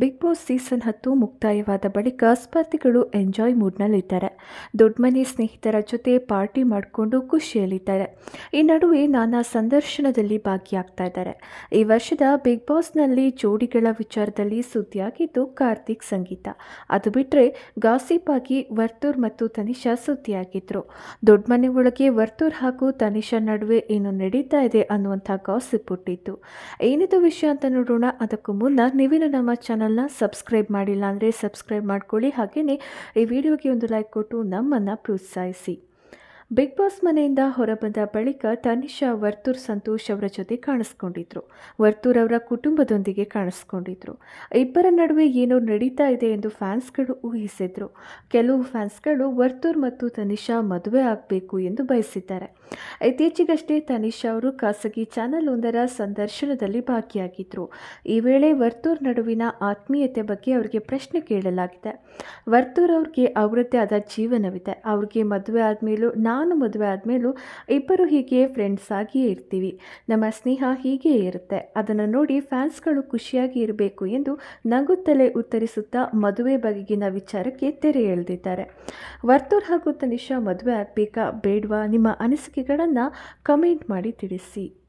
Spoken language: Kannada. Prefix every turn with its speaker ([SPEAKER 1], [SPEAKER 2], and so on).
[SPEAKER 1] ಬಿಗ್ ಬಾಸ್ ಸೀಸನ್ ಹತ್ತು ಮುಕ್ತಾಯವಾದ ಬಳಿಕ ಸ್ಪರ್ಧಿಗಳು ಎಂಜಾಯ್ ಮೂಡ್ನಲ್ಲಿದ್ದಾರೆ. ದೊಡ್ಡ ಮನೆ ಸ್ನೇಹಿತರ ಜೊತೆ ಪಾರ್ಟಿ ಮಾಡಿಕೊಂಡು ಖುಷಿಯಲ್ಲಿದ್ದಾರೆ. ಈ ನಡುವೆ ನಾನಾ ಸಂದರ್ಶನದಲ್ಲಿ ಭಾಗಿಯಾಗ್ತಾ ಇದ್ದಾರೆ ಈ ವರ್ಷದ ಬಿಗ್ ಬಾಸ್ನಲ್ಲಿ ಜೋಡಿಗಳ ವಿಚಾರದಲ್ಲಿ ಸುದ್ದಿಯಾಗಿದ್ದು ಕಾರ್ತಿಕ್ ಸಂಗೀತ. ಅದು ಬಿಟ್ಟರೆ ಗಾಸಿಪ್ ಆಗಿ ವರ್ತೂರ್ ಮತ್ತು ತನಿಷಾ ಸುದ್ದಿಯಾಗಿದ್ರು. ದೊಡ್ಡ ಮನೆ ಒಳಗೆ ವರ್ತೂರ್ ಹಾಗೂ ತನಿಷಾ ನಡುವೆ ಏನು ನಡೀತಾ ಇದೆ ಅನ್ನುವಂಥ ಗಾಸಿಪ್ ಹುಟ್ಟಿತ್ತು ಏನಿದು ವಿಷಯ ಅಂತ ನೋಡೋಣ. ಅದಕ್ಕೂ ಮುನ್ನ ನಿವಿನ ನಮ್ಮ ಚಾನಲ್ನ ಸಬ್ಸ್ಕ್ರೈಬ್ ಮಾಡಿಲ್ಲ ಅಂದರೆ ಸಬ್ಸ್ಕ್ರೈಬ್ ಮಾಡ್ಕೊಳ್ಳಿ. ಹಾಗೆಯೇ ಈ ವಿಡಿಯೋಗೆ ಒಂದು ಲೈಕ್ ಕೊಟ್ಟು ನಮ್ಮನ್ನು ಪ್ರೋತ್ಸಾಹಿಸಿ. ಬಿಗ್ ಬಾಸ್ ಮನೆಯಿಂದ ಹೊರಬಂದ ಬಳಿಕ ತನಿಷಾ, ವರ್ತೂರ್, ಸಂತೋಷ್ ಅವರ ಜೊತೆ ಕಾಣಿಸ್ಕೊಂಡಿದ್ರು. ವರ್ತೂರ್ ಅವರ ಕುಟುಂಬದೊಂದಿಗೆ ಕಾಣಿಸ್ಕೊಂಡಿದ್ರು. ಇಬ್ಬರ ನಡುವೆ ಏನೋ ನಡೀತಾ ಇದೆ ಎಂದು ಫ್ಯಾನ್ಸ್ಗಳು ಊಹಿಸಿದ್ರು. ಕೆಲವು ಫ್ಯಾನ್ಸ್ಗಳು ವರ್ತೂರ್ ಮತ್ತು ತನಿಷಾ ಮದುವೆ ಆಗಬೇಕು ಎಂದು ಬಯಸಿದ್ದಾರೆ. ಇತ್ತೀಚೆಗಷ್ಟೇ ತನಿಷಾ ಅವರು ಖಾಸಗಿ ಚಾನೆಲ್ ಒಂದರ ಸಂದರ್ಶನದಲ್ಲಿ ಭಾಗಿಯಾಗಿದ್ದರು ಈ ವೇಳೆ ವರ್ತೂರ್ ನಡುವಿನ ಆತ್ಮೀಯತೆ ಬಗ್ಗೆ ಅವರಿಗೆ ಪ್ರಶ್ನೆ ಕೇಳಲಾಗಿದೆ. ವರ್ತೂರ್ ಅವ್ರಿಗೆ ಅವರದ್ದೇ ಆದ ಜೀವನವಿದೆ. ಅವ್ರಿಗೆ ಮದುವೆ ಆದಮೇಲೂ ನಾನು ಮದುವೆ ಆದಮೇಲೂ ಇಬ್ಬರು ಹೀಗೆ ಫ್ರೆಂಡ್ಸ್ ಆಗಿಯೇ ಇರ್ತೀವಿ. ನಮ್ಮ ಸ್ನೇಹ ಹೀಗೆ ಇರುತ್ತೆ. ಅದನ್ನು ನೋಡಿ ಫ್ಯಾನ್ಸ್ಗಳು ಖುಷಿಯಾಗಿ ಇರಬೇಕು ಎಂದು ನಗುತ್ತಲೇ ಉತ್ತರಿಸುತ್ತಾ ಮದುವೆ ಬಗೆಗಿನ ವಿಚಾರಕ್ಕೆ ತೆರೆ ಎಳೆದಿದ್ದಾರೆ. ವರ್ತೂರ್ ಹಾಗೂ ತನಿಷಾ ಮದುವೆ ಆಗಬೇಕಾ ಬೇಡ್ವಾ ನಿಮ್ಮ ಅನಿಸಿಕೆಗಳನ್ನು ಕಮೆಂಟ್ ಮಾಡಿ ತಿಳಿಸಿ.